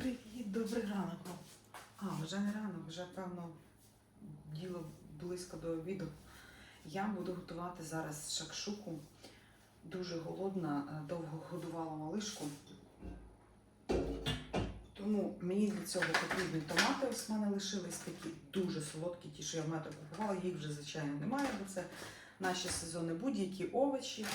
Привіт, добрий ранок. А, вже не ранок, вже певно діло близько до обіду. Я буду готувати зараз шакшуку. Дуже голодна, е, довго годувала малишку. Тому мені для цього потрібні томати. Ось в мене лишились такі дуже солодкі, ті, що я в метро купувала. Їх вже, звичайно, немає, бо це наші сезони будь-які овочі.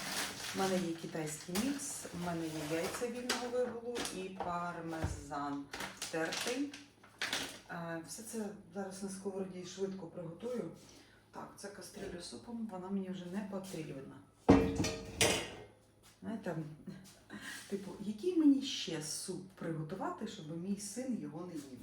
У мене є китайський мікс, у мене є яйця вільного вигулу і пармезан тертий. Е, Все це зараз на сковороді швидко приготую. Так, це кастрюля супом, вона мені вже не потрібна. Знаєте, типу, який мені ще суп приготувати, щоб мій син його не їв?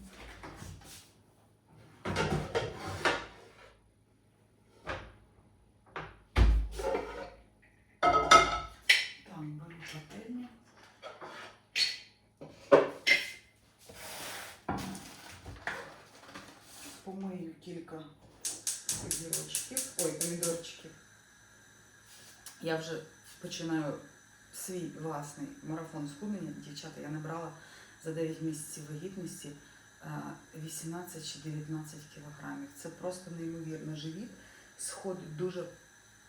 Я вже починаю свій власний марафон схуднення. Дівчата, я набрала за 9 місяців вагітності е, 18 чи 19 кілограмів. Це просто неймовірно. Живіт сходить дуже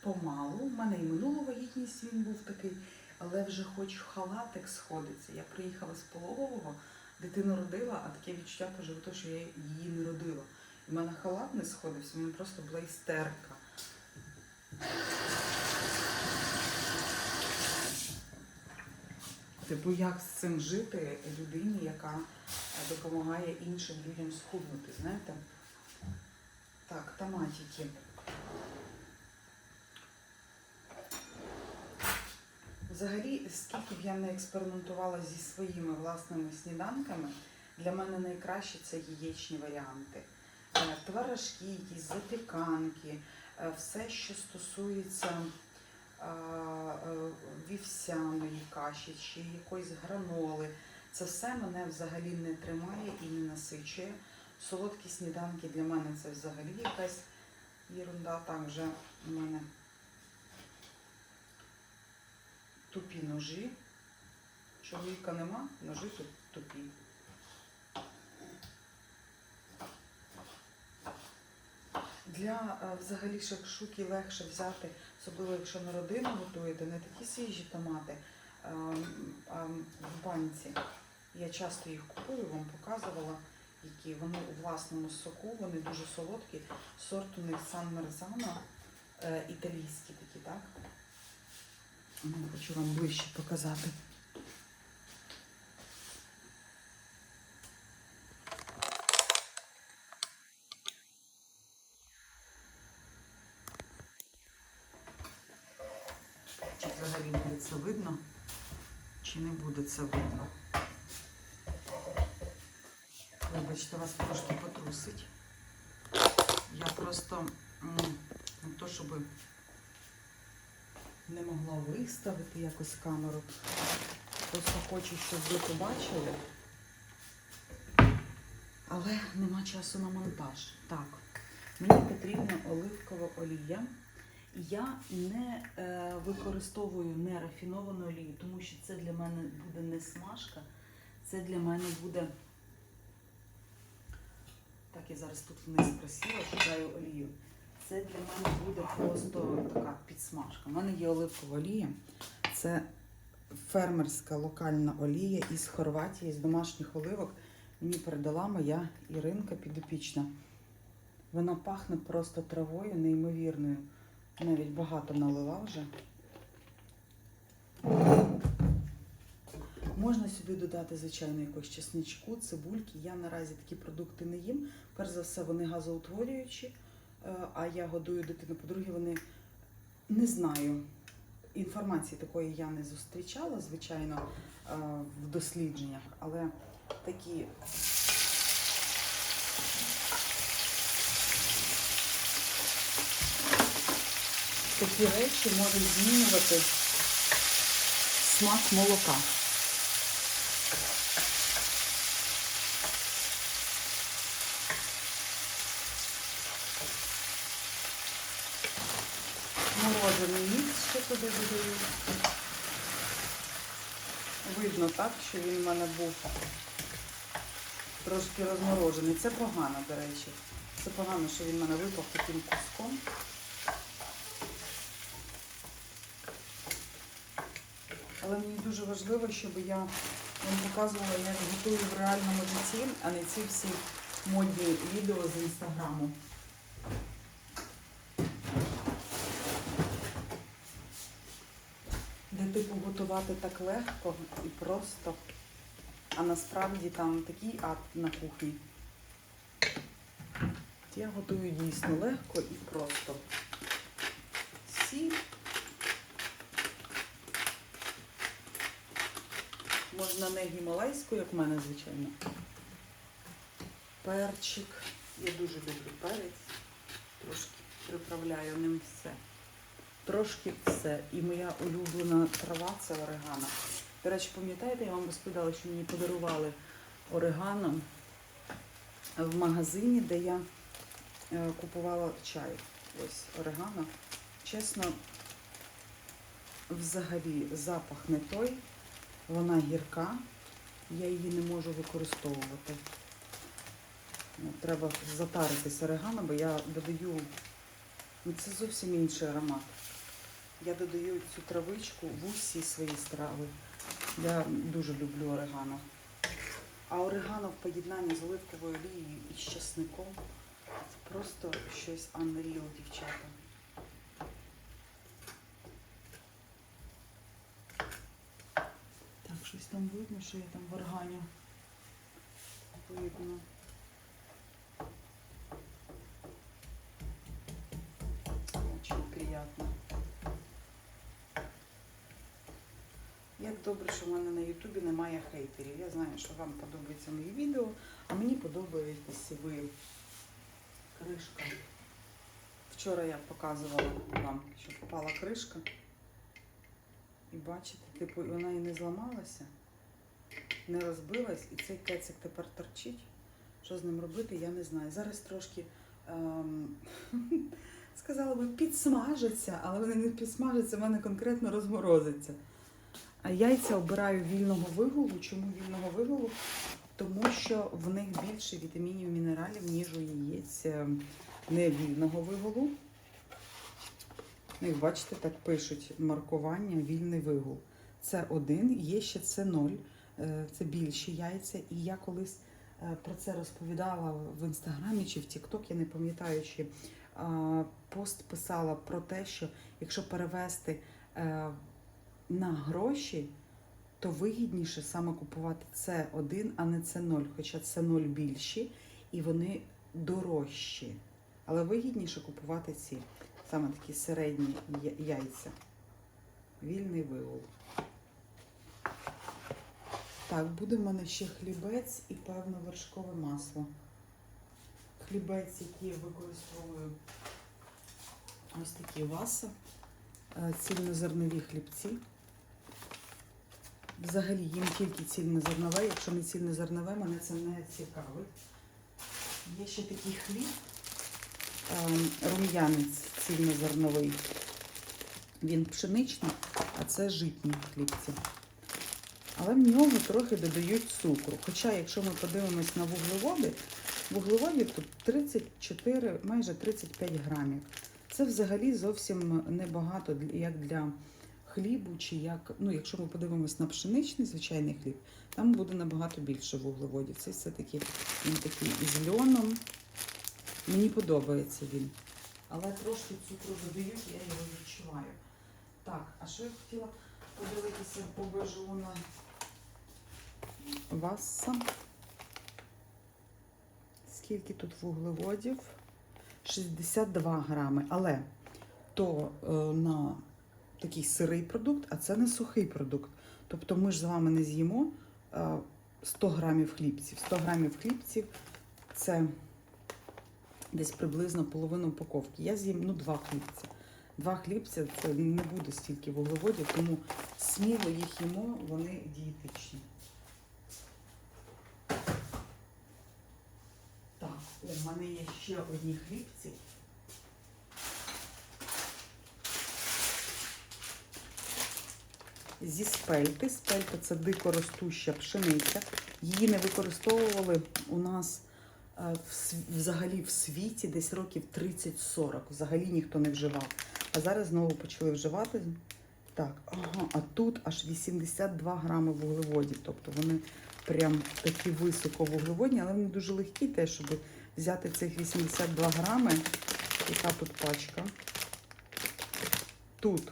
помалу. У мене і минулу вагітність він був такий, але вже хоч халатик сходиться. Я приїхала з пологового, дитину родила, а таке відчуття по животу, що я її не родила. У мене халат не сходився, у мене просто була істерика. Типу, як з цим жити людині, яка е, допомагає іншим людям схуднути, знаєте? Так, томатики. Взагалі, скільки б я не експериментувала зі своїми власними сніданками, для мене найкраще це яєчні варіанти. Е, Творожки, якісь запіканки, е, все, що стосується вівсяної каші чи якоїсь граноли. Це все мене взагалі не тримає і не насичує. Солодкі сніданки для мене це взагалі якась єрунда. Там вже у мене тупі ножі. Чоловіка нема, ножи тут тупі. Для е, взагалі шакшуки легше взяти, особливо якщо на родину готуєте, не такі свіжі томати ем, а в банці. Я часто їх купую, вам показувала, які вони у власному соку, вони дуже солодкі. Сорт у них Сан Мерзано, е, італійські такі, так? Хочу вам ближче показати. Чи взагалі буде це видно, чи не буде це видно? Вибачте, вас трошки потрусить. Я просто не то, щоб не могла виставити якось камеру. Просто хочу, щоб ви побачили. Але нема часу на монтаж. Так, мені потрібна оливкова олія. Я не е, використовую нерафіновану олію, тому що це для мене буде не смажка, це для мене буде. Так, я зараз тут вниз просіла, шукаю олію. Це для мене буде просто така підсмажка. У мене є оливкова олія. Це фермерська локальна олія із Хорватії, з домашніх оливок. Мені передала моя Іринка підопічна. Вона пахне просто травою неймовірною. Навіть багато налила вже. Можна сюди додати, звичайно, якось чесничку, цибульки. Я наразі такі продукти не їм. Перш за все, вони газоутворюючі, е, а я годую дитину. По-друге, вони не знаю. Інформації такої я не зустрічала, звичайно, е, в дослідженнях, але такі такі речі можуть змінювати смак молока. Мікс додаю. Видно так, що він в мене був трошки розморожений. Це погано, до речі. Це погано, що він в мене випав таким куском. Але мені дуже важливо, щоб я вам показувала, як готую в реальному житті, а не ці всі модні відео з інстаграму. Типу готувати так легко і просто, а насправді там такий ад на кухні. Я готую дійсно легко і просто. Сіль. Можна не гімалайську, як в мене, звичайно. Перчик. Я дуже люблю перець. Трошки приправляю ним все. Трошки все. І моя улюблена трава це орегано. До речі, пам'ятаєте, я вам розповідала, що мені подарували орегано в магазині, де я е, купувала чай. Ось орегано. Чесно, взагалі запах не той. Вона гірка, я її не можу використовувати. Ну, Треба затаритись орегано, бо я додаю, ну це зовсім інший аромат. Я додаю цю травичку в усі свої страви. Я дуже люблю орегано. А орегано в поєднанні з оливковою олією і з часником це просто щось unreal, дівчата. Так, щось там видно, що я там в добре, що в мене на Ютубі немає хейтерів. Я знаю, що вам подобаються мої відео, а мені подобаєтесь ви. Кришка. Вчора я показувала вам, що впала кришка. І бачите, типу, вона і не зламалася, не розбилась, і цей кецик тепер торчить. Що з ним робити, я не знаю. Зараз трошки ем, сказала би, підсмажиться, але вони не підсмажаться, в мене конкретно розморозиться. Яйця обираю вільного вигулу. Чому вільного вигулу? Тому що в них більше вітамінів, мінералів, ніж у яєць ем, не вільного вигулу. Ну, як бачите, так пишуть маркування вільний вигул. Це один, є ще це ноль. Е, Це більші яйця. І я колись е, про це розповідала в інстаграмі чи в Тікток, я не пам'ятаю, чи пост писала про те, що якщо перевести е, на гроші, то вигідніше саме купувати це один, а не це ноль. Хоча це ноль більші і вони дорожчі. Але вигідніше купувати ці саме такі середні яйця. Вільний вигул. Так, буде в мене ще хлібець і певно вершкове масло. Хлібець, який я використовую ось такі васа, е, цільнозернові хлібці. Взагалі їм тільки цільнозернове, якщо не цільнозернове, мене це не цікавить. Є ще такий хліб, ем, рум'янець цільнозерновий. Він пшеничний, а це житні хлібці. Але в нього трохи додають цукру. Хоча, якщо ми подивимось на вуглеводи, вуглеводів тут 34, майже 35 грамів. Це взагалі зовсім небагато як для хлібу, чи як, ну, якщо ми подивимось на пшеничний звичайний хліб, там буде набагато більше вуглеводів. Це все-таки він такий із льоном. Мені подобається він. Але трошки цукру додають, я його відчуваю. Так, а що я хотіла подивитися по бежу на васа. Скільки тут вуглеводів? 62 грами. Але то е, на такий сирий продукт, а це не сухий продукт. Тобто ми ж з вами не з'їмо е, 100 грамів хлібців. 100 грамів хлібців це десь приблизно половина упаковки. Я з'їм ну, два хлібця. Два хлібця це не буде стільки вуглеводів, тому сміло їх їмо, вони дієтичні. Так, у мене є ще одні хлібці. Зі спельти. Спельта це дикоростуща пшениця. Її не використовували у нас е, взагалі в світі десь років 30-40. Взагалі ніхто не вживав. А зараз знову почали вживати. Так, ага, а тут аж 82 грами вуглеводів. Тобто вони прям такі високовуглеводні, але вони дуже легкі теж, щоб взяти цих 82 грами. Яка тут пачка? Тут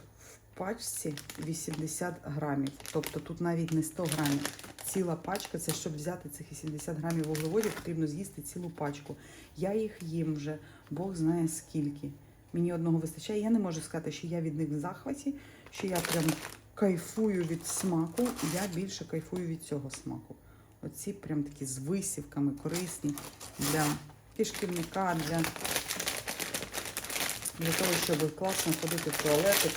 пачці 80 грамів. Тобто тут навіть не 100 грамів. Ціла пачка, це щоб взяти цих 80 грамів вуглеводів, потрібно з'їсти цілу пачку. Я їх їм вже, Бог знає скільки. Мені одного вистачає. Я не можу сказати, що я від них в захваті, що я прям кайфую від смаку. Я більше кайфую від цього смаку. Оці прям такі з висівками корисні для кишківника, для, для того, щоб класно ходити в туалетик.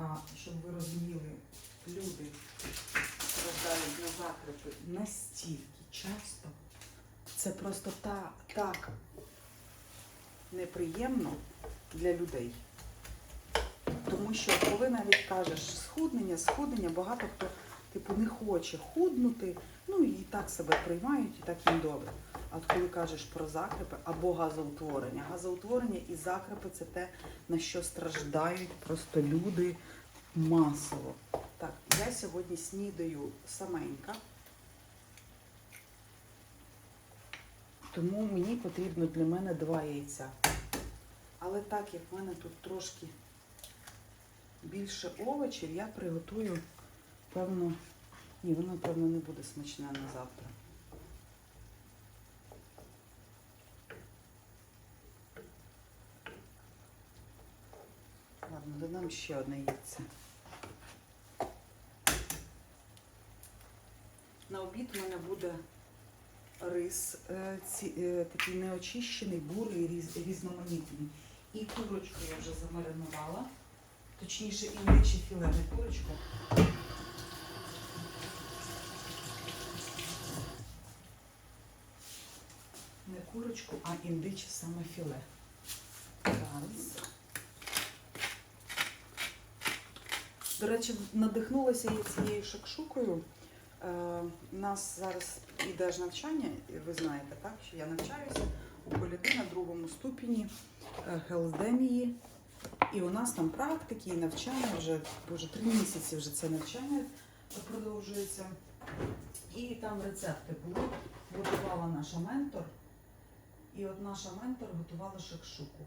А щоб ви розуміли, люди закрипи настільки часто. Це просто та, так неприємно для людей. Тому що коли навіть кажеш схуднення, схуднення, багато хто типу не хоче худнути, ну і так себе приймають, і так їм добре. А от коли кажеш про закрепи або газоутворення, газоутворення і закрепи це те, на що страждають просто люди масово. Так, я сьогодні снідаю саменька. Тому мені потрібно для мене два яйця. Але так як в мене тут трошки більше овочів, я приготую, певно, ні, воно, певно, не буде смачне на завтра. Ще одне яйце. На обід у мене буде рис е, ці, е, такий неочищений, бурий, різ, різноманітний. І курочку я вже замаринувала. Точніше, індиче філе, не курочку. Не курочку, а індиче саме філе. Зараз. До речі, надихнулася я цією шакшукою. Е, У нас зараз іде ж навчання, і ви знаєте, так, що я навчаюся у Коляди на другому ступені е, Хелздемії. І у нас там практики і навчання вже, боже, три місяці вже це навчання продовжується. І там рецепти були, готувала наша ментор. І от наша ментор готувала шакшуку.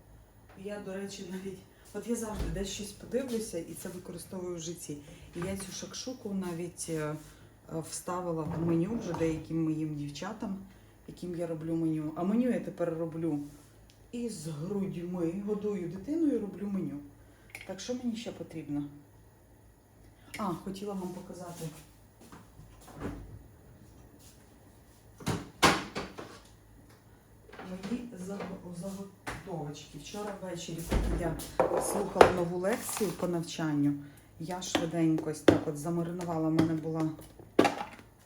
І я, до речі, навіть, от я завжди десь щось подивлюся і це використовую в житті. І я цю шакшуку навіть е, е, вставила в меню вже деяким моїм дівчатам, яким я роблю меню. А меню я тепер роблю із грудьми, годую дитину і роблю меню. Так що мені ще потрібно? А, хотіла вам показати. Мої заго- заготовочки. Вчора ввечері, поки я слухала нову лекцію по навчанню, я швиденько так от замаринувала. У мене була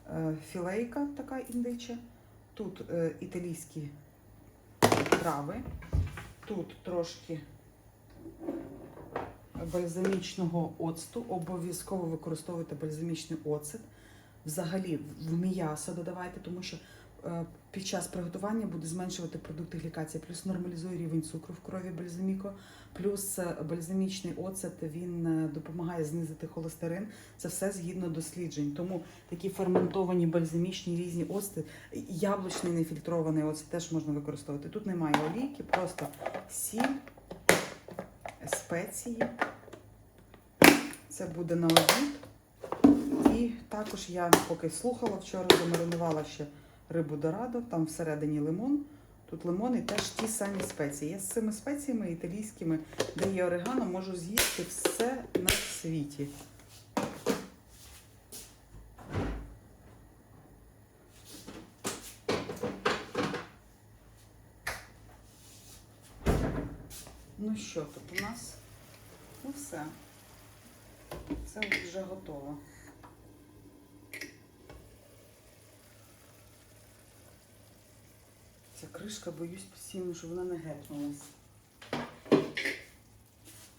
е, філейка така індича. Тут е, італійські трави. Тут трошки бальзамічного оцту. Обов'язково використовуйте бальзамічний оцет. Взагалі в м'ясо додавайте, тому що під час приготування буде зменшувати продукти глікації, плюс нормалізує рівень цукру в крові бальзаміко, плюс е, бальзамічний оцет він е, допомагає знизити холестерин. Це все згідно досліджень. Тому такі ферментовані бальзамічні різні оцти, яблучний нефільтрований оцет теж можна використовувати. Тут немає олійки, просто сіль, спеції. Це буде на обід. І також я поки слухала вчора, замаринувала ще рибу дорадо, там всередині лимон. Тут лимон і теж ті самі спеції. Я з цими спеціями італійськими, де є орегано, можу з'їсти все на світі. Ну що тут у нас? Ну все. Це вже готово. Кришка, боюсь постійно, щоб вона не гепнулась.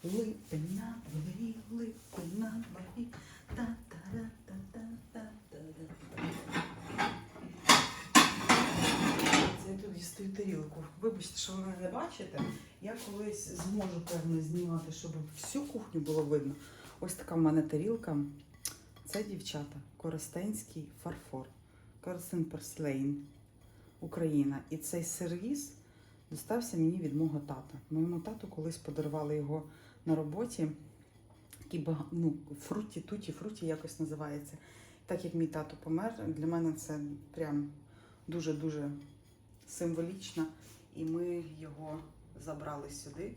липи на дворі, липи на. Та-та-ра-та-та-та-та-та. Це я тут дістаю тарілку. Вибачте, що ви мене не бачите. Я колись зможу, певно, знімати, щоб всю кухню було видно. Ось така в мене тарілка. Це дівчата. Коростенський фарфор. Коростен Порслейн, Україна. І цей сервіс достався мені від мого тата. Моєму тату колись подарували його на роботі. Бага... ну, фруті, туті, фруті якось називається. Так як мій тато помер, для мене це прям дуже-дуже символічно. І ми його забрали сюди.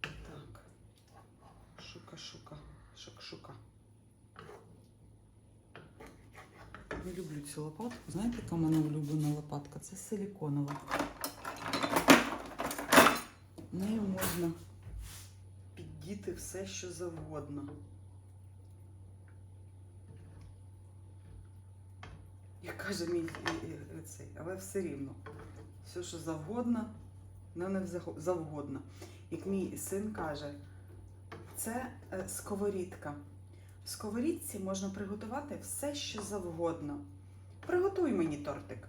Так. Шука-шука. Шука-шука. Не люблю цю лопатку. Знаєте, яка в мене улюблена лопатка? Це силіконова. Нею можна піддіти все, що завгодно. Як каже мій і- і цей, але все рівно. Все, що завгодно, але не завгодно. Як мій син каже, це е, сковорідка. В сковорідці можна приготувати все, що завгодно. Приготуй мені тортик.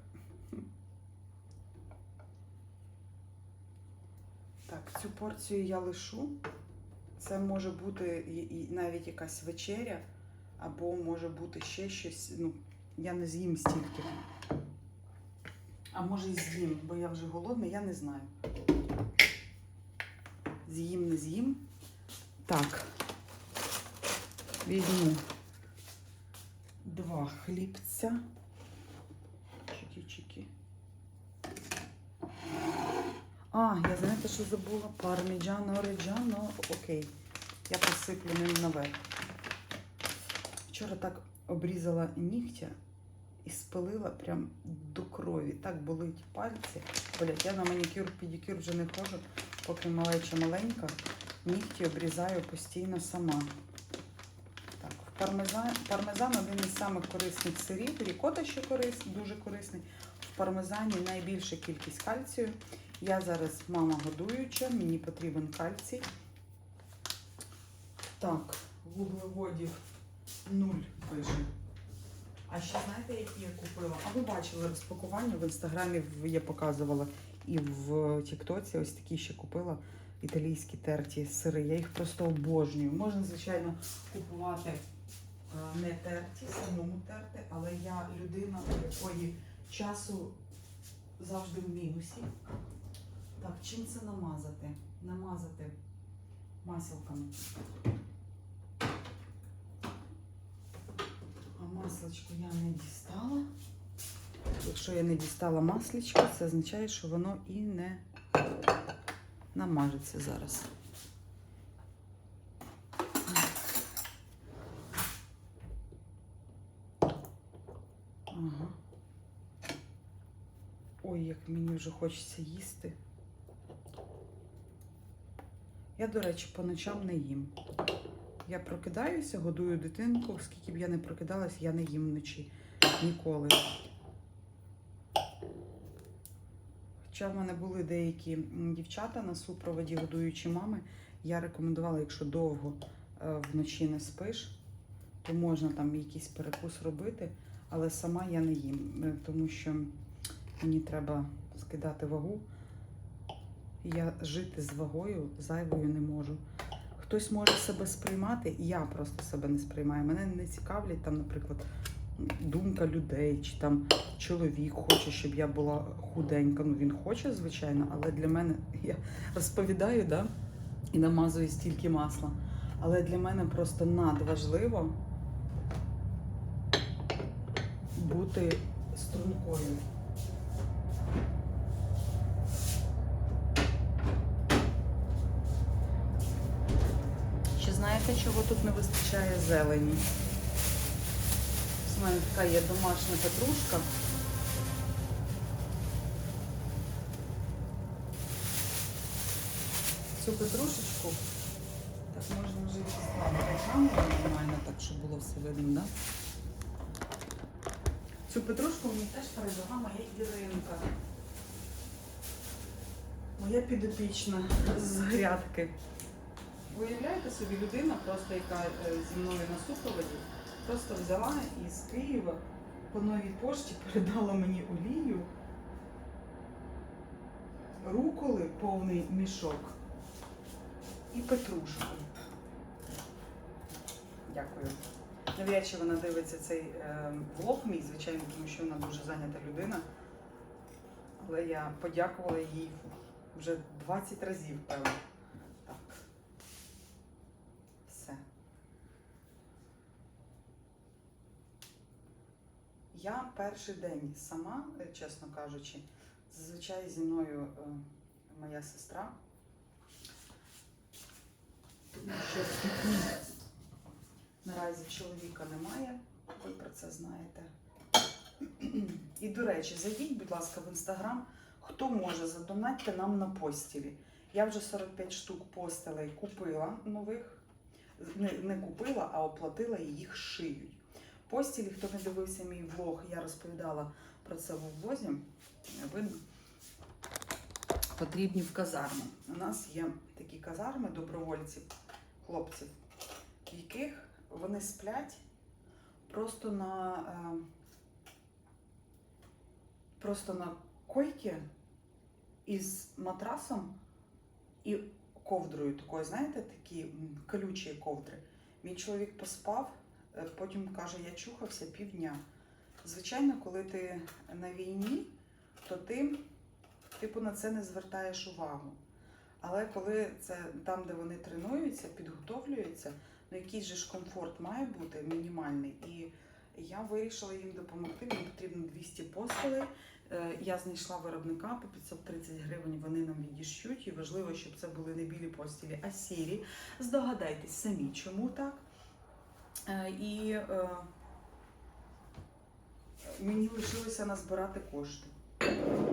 Так, цю порцію я лишу. Це може бути і, навіть якась вечеря, або може бути ще щось. Ну, я не з'їм стільки. А може і з'їм, бо я вже голодна, я не знаю. З'їм, не з'їм. Так. Візьму два хлібця. Чики-чики. А, я знаєте, що забула? Парміджано ориджано. Окей. Я посиплю ним наверх. Вчора так обрізала нігтя і спалила прям до крові. Так болить пальці. Блять, я на манікюр, педикюр вже не ходжу, поки малеча маленька. Нігті обрізаю постійно сама. Пармезан, пармезан один із самих корисних сирів. Рікота ще корисний, дуже корисний. В пармезані найбільша кількість кальцію. Я зараз мама годуюча, мені потрібен кальцій. Так, вуглеводів нуль пише. А ще знаєте, які я купила? А ви бачили розпакування в інстаграмі я показувала і в Тіктоці ось такі ще купила італійські терті сири. Я їх просто обожнюю. Можна, звичайно, купувати не терті, самому терти, але я людина, у якої часу завжди в мінусі. Так, чим це намазати? Намазати маселками. А масличко я не дістала. Якщо я не дістала масличко, це означає, що воно і не намажеться зараз. Ага. Ой, як мені вже хочеться їсти. Я, до речі, по ночам не їм. Я прокидаюся, годую дитинку. Скільки б я не прокидалась, я не їм вночі. Ніколи. Хоча в мене були деякі дівчата на супроводі, годуючі мами. Я рекомендувала, якщо довго е, вночі не спиш, то можна там якийсь перекус робити, але сама я не їм, е, тому що мені треба скидати вагу. Я жити з вагою зайвою не можу. Хтось може себе сприймати, я просто себе не сприймаю. Мене не цікавлять там, наприклад, думка людей, чи там чоловік хоче, щоб я була худенька. Ну він хоче, звичайно, але для мене я розповідаю, да, і намазую стільки масла. Але для мене просто надважливо бути стрункою. Знаєте, чого тут не вистачає зелені? У мене така є домашня петрушка. Цю петрушечку так можна вже відставити камеру нормально, так щоб було все видно, да? Цю петрушку мені теж передала моя Іринка. Моя підопічна з грядки. Уявляєте собі, людина, просто яка е, зі мною на супроводі, просто взяла із Києва по новій пошті передала мені олію, руколи повний мішок і петрушку. Дякую. Навряд чи вона дивиться цей е, влог мій, звичайно, тому що вона дуже зайнята людина. Але я подякувала їй вже 20 разів, певно. Так. Все. Я перший день сама, е, чесно кажучи, зазвичай зі мною е, моя сестра. Тому наразі чоловіка немає, ви про це знаєте. І, до речі, зайдіть, будь ласка, в інстаграм, хто може задонатьте нам на постілі. Я вже 45 штук постелей купила нових. Не, не купила, а оплатила і їх шиють. Постілі, хто не дивився мій влог, я розповідала про це в влозі. Видно. Потрібні в казарму. У нас є такі казарми добровольців, хлопців, в яких вони сплять просто на, е, просто на койці із матрасом і ковдрою такою, знаєте, такі колючі ковдри. Мій чоловік поспав, потім каже, я чухався півдня. Звичайно, коли ти на війні, то ти типу на це не звертаєш увагу. Але коли це там, де вони тренуються, підготовлюються, ну якийсь же ж комфорт має бути мінімальний. І я вирішила їм допомогти. Мені потрібно 200 постелей. Е, Я знайшла виробника по 530 гривень. Вони нам відіщуть. І важливо, щоб це були не білі постілі, а сірі. Здогадайтесь самі, чому так. Е, І е, мені лишилося назбирати кошти.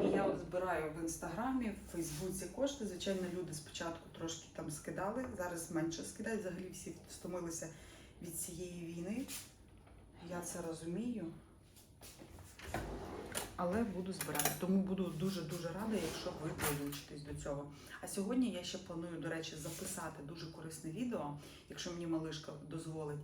І я от збираю в інстаграмі, в Фейсбуці кошти. Звичайно, люди спочатку трошки там скидали, зараз менше скидають. Взагалі всі стомилися від цієї війни. Я це розумію. Але буду збирати. Тому буду дуже-дуже рада, якщо ви долучитесь до цього. А сьогодні я ще планую, до речі, записати дуже корисне відео, якщо мені малишка дозволить,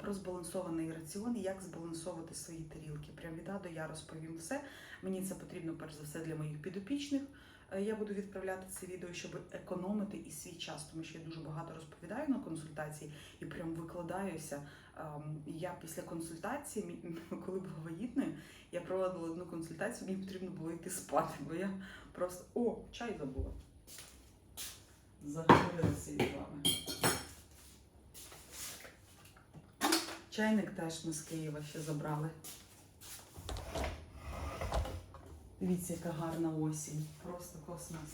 про збалансований раціон і як збалансовувати свої тарілки. Прям від А до я розповім все. Мені це потрібно перш за все для моїх підопічних. Е, Я буду відправляти це відео, щоб економити і свій час, тому що я дуже багато розповідаю на консультації і прям викладаюся. Ем, Я після консультації, коли була вагітною, я проводила одну консультацію, мені потрібно було йти спати, бо я просто о, чай забула. Заговорилася із вами. Чайник теж ми з Києва ще забрали. Дивіться, яка гарна осінь. Просто космос.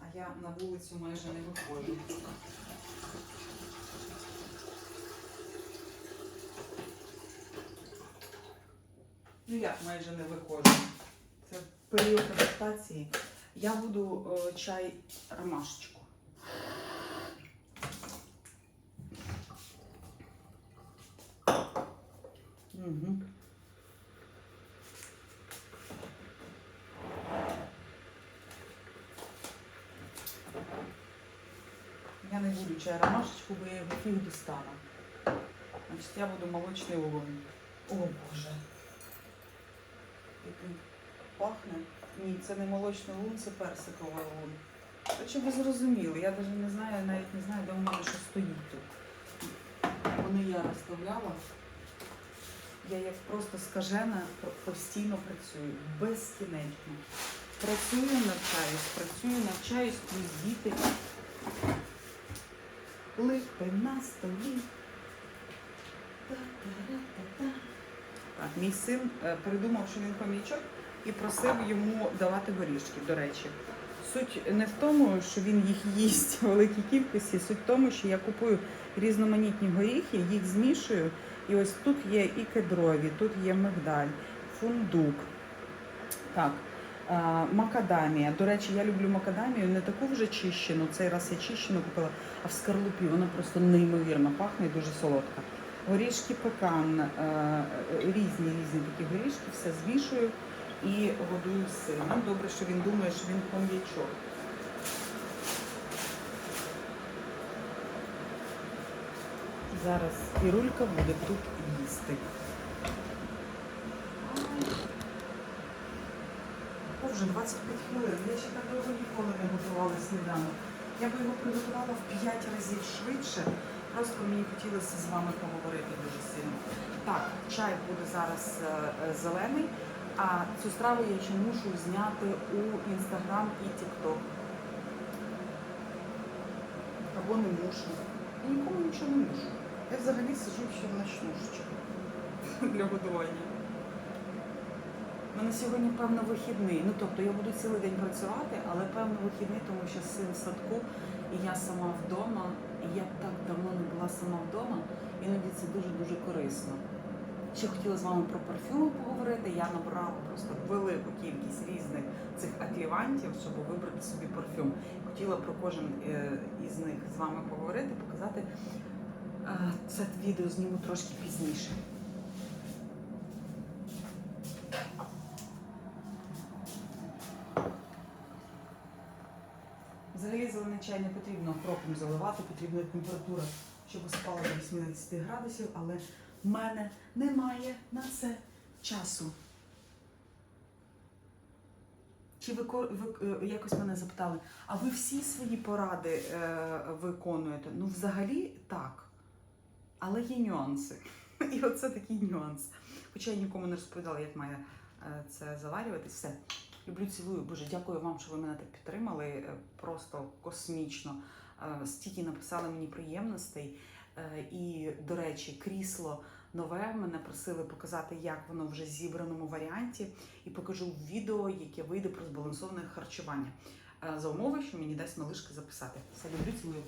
А я на вулицю майже не виходжу. Ну як майже не виходжу. Це період адаптації. Я буду е, чай ромашечку. Я не буду чай ромашечку, бо я його фіг достану. Значить, я буду молочний улун. О Боже. Як він пахне. Ні, це не молочний лун, це персиковий лун. Чи ви зрозуміли? Я навіть не знаю, навіть не знаю, де у мене що стоїть тут. Вони я розставляла. Я як просто скажена постійно працюю, безкінечно. Працюю, навчаюсь, працюю, навчаюсь, плюс діти. Липи на столі. Так, мій син е, придумав, що він хомячок і просив йому давати горішки, до речі. Суть не в тому, що він їх їсть в великій кількості, суть в тому, що я купую різноманітні горіхи, їх змішую. І ось тут є і кедрові, тут є мигдаль, фундук. Так, макадамія. До речі, я люблю макадамію, не таку вже чищену. Цей раз я чищену купила, а в скорлупі вона просто неймовірно пахне і дуже солодка. Горішки пекан, е, різні різні такі горішки, все змішую і годую сином. Добре, що він думає, що він хом'ячок. Зараз Ірулька буде тут їсти. О, вже 25 хвилин. Я ще так довго ніколи не готувала сніданок. Я би його приготувала в 5 разів швидше. Просто мені хотілося з вами поговорити дуже сильно. Так, чай буде зараз е, е, зелений, а цю страву я ще мушу зняти у Інстаграм і Тікток. Або не мушу. Я нікому нічого не мушу. Я взагалі сиджу ще в ночнушечку для годування. У мене сьогодні, певно, вихідний. Ну, тобто я буду цілий день працювати, але певно вихідний, тому що син в садку, і я сама вдома. І я так давно не була сама вдома, іноді це дуже-дуже корисно. Ще хотіла з вами про парфюми поговорити. Я набрала просто велику кількість різних цих атлівантів, щоб вибрати собі парфюм. Хотіла про кожен е, із них з вами поговорити, показати. Е, Це відео зніму трошки пізніше. Взагалі зелений чай не потрібно кропом заливати, потрібна температура, щоб спала до 80 градусів, але в мене немає на це часу. Чи ви, ви е, якось мене запитали, а ви всі свої поради е, виконуєте? Ну, взагалі так. Але є нюанси. І оце такий нюанс. Хоча я нікому не розповідала, як має е, це заварювати. Все. Люблю, цілую. Боже, дякую вам, що ви мене так підтримали. Е, Просто космічно. Е, Стільки написали мені приємностей. Е, І, до речі, крісло нове мене просили показати, як воно вже в зібраному варіанті, і покажу відео, яке вийде про збалансоване харчування. За умови, що мені дасть малишка записати. Все люблю, цілую.